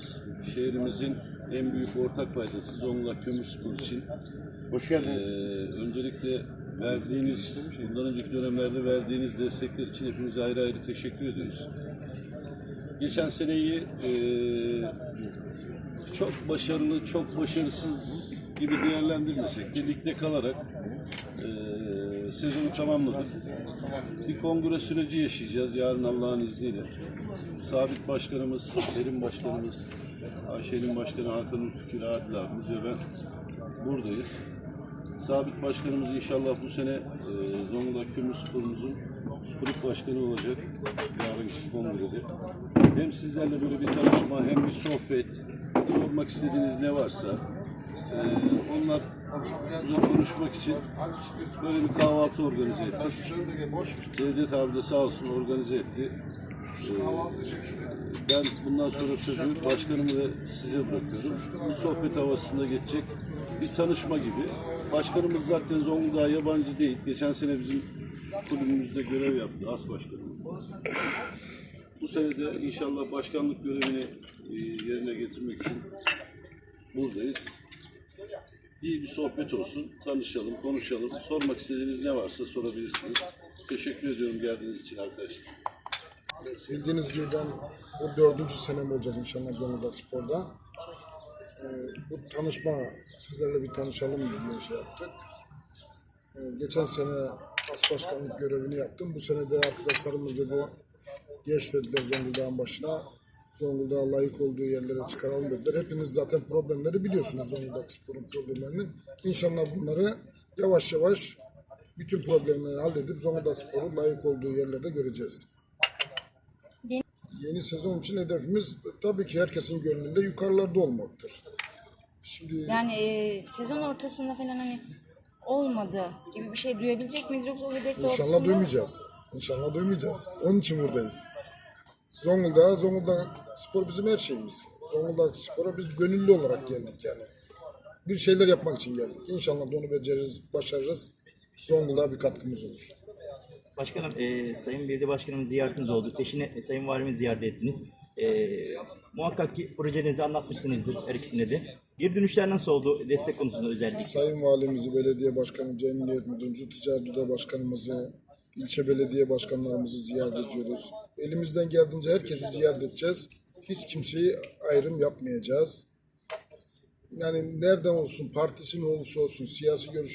başkanımız şehrimizin en büyük ortak paydası Zonguldak Kömürspor için. Hoş Ee, geldiniz. öncelikle verdiğiniz, bundan önceki dönemlerde verdiğiniz destekler için hepinize ayrı ayrı teşekkür ediyoruz. Geçen seneyi eee, çok başarılı, çok başarısız gibi değerlendirmesek de ligde kalarak eee, sezonu tamamladık. Bir kongre süreci yaşayacağız yarın Allah'ın izniyle. Sabit Başkanımız, Kerim Başkanımız, Ayşe'nin Başkanı Hakan Ülkükür Adil abimiz ve ben buradayız. Sabit Başkanımız inşallah bu sene e, Zonguldak Kömürspor'umuzun kulüp başkanı olacak yarınki kongrede. Hem sizlerle böyle bir tanışma hem bir sohbet, sormak istediğiniz ne varsa e, onlar konuşmak için böyle bir kahvaltı organize ettik. Cevdet abi de sağ olsun organize etti. E, ben bundan sonra sözü başkanımı ve size bırakıyorum. Bu sohbet havasında geçecek bir tanışma gibi. Başkanımız zaten Zonguldak'a yabancı değil. Geçen sene bizim kulübümüzde görev yaptı as başkanımız. Bu sene de inşallah başkanlık görevini e, yerine getirmek için buradayız. İyi bir sohbet olsun, tanışalım, konuşalım. Sormak istediğiniz ne varsa sorabilirsiniz. Teşekkür ediyorum geldiğiniz için arkadaşlar. Bildiğiniz gibi ben bu dördüncü senem olacak inşallah Zonguldak Spor'da. Ee, bu tanışma, sizlerle bir tanışalım diye şey yaptık. Ee, geçen sene as başkanlık görevini yaptım. Bu sene de arkadaşlarımız dedi, geç dediler Zonguldak'ın başına. Zonguldak'a layık olduğu yerlere çıkaralım dediler. Hepiniz zaten problemleri biliyorsunuz Zonguldak Spor'un problemlerini. İnşallah bunları yavaş yavaş bütün problemleri halledip Zonguldak Spor'un layık olduğu yerlerde göreceğiz. Yeni sezon için hedefimiz tabii ki herkesin gönlünde yukarılarda olmaktır. Şimdi Yani e, sezon ortasında falan hani olmadı gibi bir şey duyabilecek miyiz yoksa o hedef inşallah doğrultusunda duymayacağız. İnşallah duymayacağız. Onun için buradayız. Zonguldak, Zonguldak spor bizim her şeyimiz. Zonguldak spora biz gönüllü olarak geldik yani. Bir şeyler yapmak için geldik. İnşallah da onu beceririz, başarırız. Zonguldak'a bir katkımız olur. Başkanım, e, Sayın Belediye Başkanımız ziyaretiniz oldu. Peşine e, Sayın Valimiz ziyaret ettiniz. E, muhakkak ki projenizi anlatmışsınızdır her ikisine de. Geri dönüşler nasıl oldu destek konusunda özellikle? Sayın Valimizi, Belediye Başkanımızı, Emniyet Müdürümüzü, Ticaret Oda Başkanımızı, ilçe belediye başkanlarımızı ziyaret ediyoruz. Elimizden geldiğince herkesi ziyaret edeceğiz. Hiç kimseyi ayrım yapmayacağız. Yani nereden olsun, partisi ne olursa olsun, siyasi görüş